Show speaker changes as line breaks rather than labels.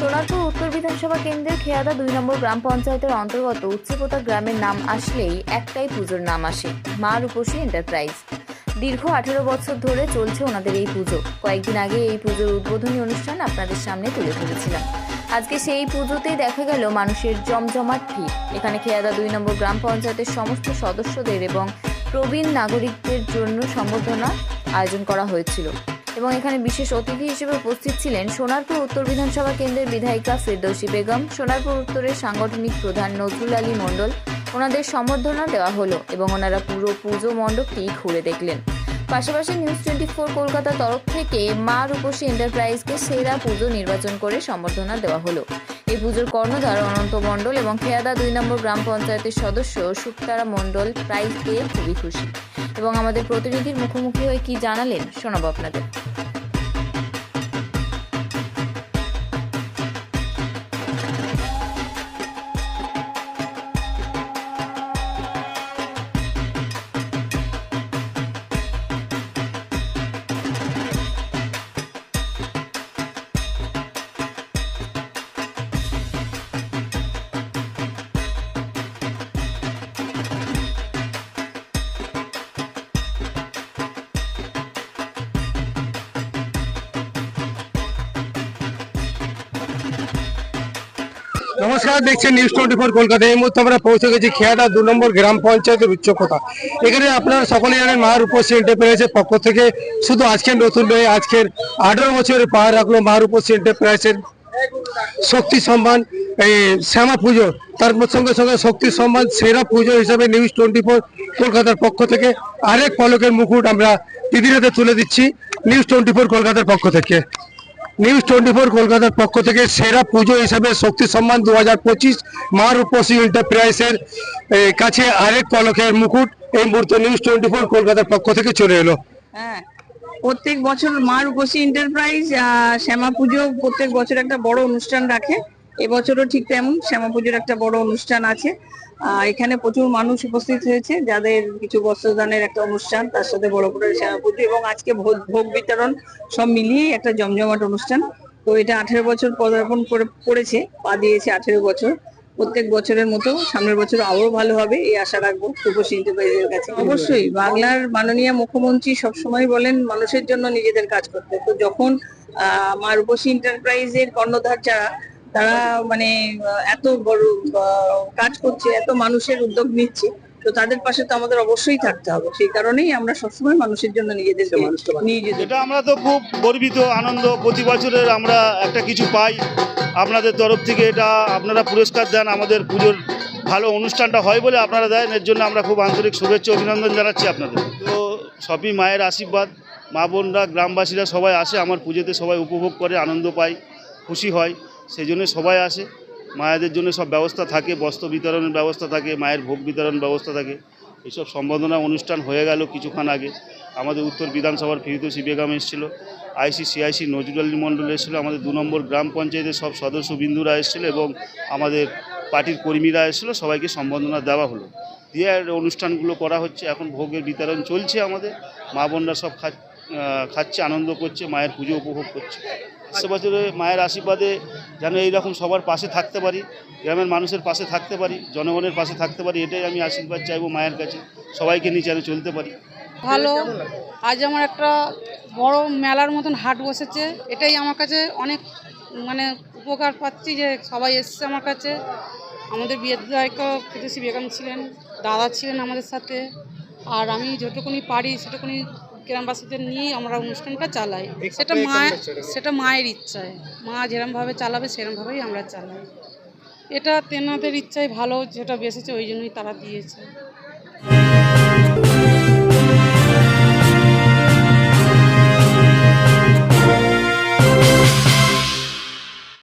সোনারপুর উত্তর বিধানসভা কেন্দ্রের খেয়াদা দুই নম্বর গ্রাম পঞ্চায়েতের অন্তর্গত উচ্চপোতা গ্রামের নাম আসলেই একটাই পুজোর নাম আসে মা রূপসী এন্টারপ্রাইজ দীর্ঘ আঠেরো বছর ধরে চলছে ওনাদের এই পুজো। কয়েকদিন আগে এই পুজোর উদ্বোধনী অনুষ্ঠান আপনাদের সামনে তুলে ধরেছিলাম। আজকে সেই পুজোতেই দেখা গেল মানুষের জমজমাট ভিড়। এখানে খেয়াদা দুই নম্বর গ্রাম পঞ্চায়েতের সমস্ত সদস্যদের এবং প্রবীণ নাগরিকদের জন্য সম্বর্ধনা আয়োজন করা হয়েছিল। এবং এখানে বিশেষ অতিথি হিসেবে উপস্থিত ছিলেন সোনারপুর উত্তর বিধানসভা কেন্দ্রের বিধায়িকা ফেরদৌসী বেগম, সোনারপুর উত্তরের সাংগঠনিক প্রধান নজরুল আলী মণ্ডল। ওনাদের সম্বর্ধনা দেওয়া হলো এবং ওনারা পুরো পুজো মণ্ডপটি ঘুরে দেখলেন। পাশাপাশি নিউজ টোয়েন্টি ফোর কলকাতার তরফ থেকে মা রূপসী এন্টারপ্রাইজকে সেরা পুজো নির্বাচন করে সম্বর্ধনা দেওয়া হলো। এই পুজোর কর্ণধার অনন্ত মণ্ডল এবং খেয়াদা দুই নম্বর গ্রাম পঞ্চায়েতের সদস্য সুক্তারা মণ্ডল প্রাইজ পেয়ে খুবই খুশি। এবং আমাদের প্রতিনিধির মুখোমুখি হয়ে কি জানালেন শোনাব আপনাদের।
নমস্কার, দেখছেন নিউজ টোয়েন্টি ফোর কলকাতা। এই মুহূর্তে আমরা পৌঁছে গেছি খেয়াটা দু নম্বর গ্রাম পঞ্চায়েতের উচ্চকতা এখানে আপনারা সকলে জানেন মা রূপসী এন্টারপ্রাইজের পক্ষ থেকে শুধু আজকের নতুন নয়, আজকের আঠেরো বছরের পাহাড় রাখল মা রূপসী এন্টারপ্রাইজের শক্তি সম্মান, এই শ্যামা পুজো। তার সঙ্গে সঙ্গে শক্তি সম্মান, সেরা পুজো হিসাবে নিউজ টোয়েন্টি ফোর কলকাতার পক্ষ থেকে আরেক পলকের মুকুট আমরা দিদির তুলে দিচ্ছি নিউজ টোয়েন্টি ফোর কলকাতার পক্ষ থেকে। নিউজ টোয়েন্টি ফোর কলকাতার পক্ষ থেকে সেরা পুজো হিসাবে শক্তি সম্মান দু হাজার পঁচিশ মা রূপসী এন্টারপ্রাইজের কাছে আরেক পলকের মুকুট এই মুহূর্তে নিউজ টোয়েন্টি ফোর কলকাতার পক্ষ থেকে চলে এলো।
হ্যাঁ প্রত্যেক বছর মা রূপসী এন্টারপ্রাইজ শ্যামা পুজো প্রত্যেক বছর একটা বড় অনুষ্ঠান রাখে। এবছরও ঠিক তেমন। শ্যামা পুজোর একটা বড় অনুষ্ঠান আছে। এখানে প্রচুর মানুষ উপস্থিত হয়েছে যাদের কিছু বস্ত্রদানের একটা অনুষ্ঠান তার সাথে বড় করে শ্যামা পুজো এবং আজকে ভোগ বিতরণ সব মিলিয়েই একটা জমজমাট অনুষ্ঠান। তো এটা আঠেরো বছর পদার্পণ করে পড়েছে পা দিয়েছে আঠেরো বছর। প্রত্যেক বছরের মতো সামনের বছর আরও ভালো হবে এই আশা রাখব রূপসী কাছে। অবশ্যই বাংলার মাননীয় মুখ্যমন্ত্রী সবসময় বলেন মানুষের জন্য নিজেদের কাজ করতে। তো যখন আহ, মা রূপসী এন্টারপ্রাইজের কর্ণধার যারা তারা মানে এত বড় কাজ করছে এত মানুষের উদ্যোগ নিচ্ছে তো তাদের পাশে তো আমাদের অবশ্যই থাকতে হবে। সেই কারণেই আমরা সবসময় মানুষের জন্য নিজেদেরকে নিয়ে যেতে
এটা আমরা তো খুব গর্বিত আনন্দ প্রতি বছরের আমরা একটা কিছু পাই। আপনাদের তরফ থেকে এটা আপনারা পুরস্কার দেন আমাদের পুজোর ভালো অনুষ্ঠানটা হয় বলে আপনারা দেন এর জন্য আমরা খুব আন্তরিক শুভেচ্ছা অভিনন্দন জানাচ্ছি আপনাদের। তো সবই মায়ের আশীর্বাদ মা বোনরা গ্রামবাসীরা সবাই আসে আমার পুজোতে সবাই উপভোগ করে আনন্দ পায় খুশি হয়। সেই জন্য সবাই আসে। মায়েদের জন্য সব ব্যবস্থা থাকে, বস্ত্র বিতরণের ব্যবস্থা থাকে, মায়ের ভোগ বিতরণ ব্যবস্থা থাকে। এইসব সম্বোধনা অনুষ্ঠান হয়ে গেল কিছুক্ষণ আগে। আমাদের উত্তর বিধানসভার ফিরিতোষী বেগম এসেছিল। আইসি, সিআইসি নজরুল আলী মণ্ডল এসেছিল। আমাদের দু নম্বর গ্রাম পঞ্চায়েতের সব সদস্য বিন্দুরা এসেছিল এবং আমাদের পার্টির কর্মীরা এসেছিল। সবাইকে সম্বোধনা দেওয়া হলো। দিয়ে অনুষ্ঠানগুলো করা হচ্ছে। এখন ভোগের বিতরণ চলছে আমাদের। মা বোনরা সব খাচ্ছে, আনন্দ করছে, মায়ের পুজো উপভোগ করছে। সে বছরে মায়ের আশীর্বাদে যেন এইরকম সবার পাশে থাকতে পারি, গ্রামের মানুষের পাশে থাকতে পারি, জনগণের পাশে থাকতে পারি, এটাই আমি আশীর্বাদ চাইব মায়ের কাছে, সবাইকে নিয়ে যেন চলতে পারি।
ভালো, আজ আমার একটা বড় মেলার মতন হাট বসেছে, এটাই আমার কাছে অনেক মানে উপকার পাচ্ছি যে সবাই এসছে আমার কাছে। আমাদের বিয়ের দায়িত্ব ফিরোসি বেগম ছিলেন, দাদা ছিলেন আমাদের সাথে, আর আমি যেটুকুনি পারি সেটুকুনি গ্রামবাসীদের নিয়েই আমরা অনুষ্ঠানটা চালাই। সেটা মা সেটা মায়ের ইচ্ছায়। মা যেরমভাবে চালাবে সেরমভাবেই আমরা চালাই। এটা তেনাদের ইচ্ছায় ভালো যেটা বেসেছে ওই জন্যই তারা দিয়েছে।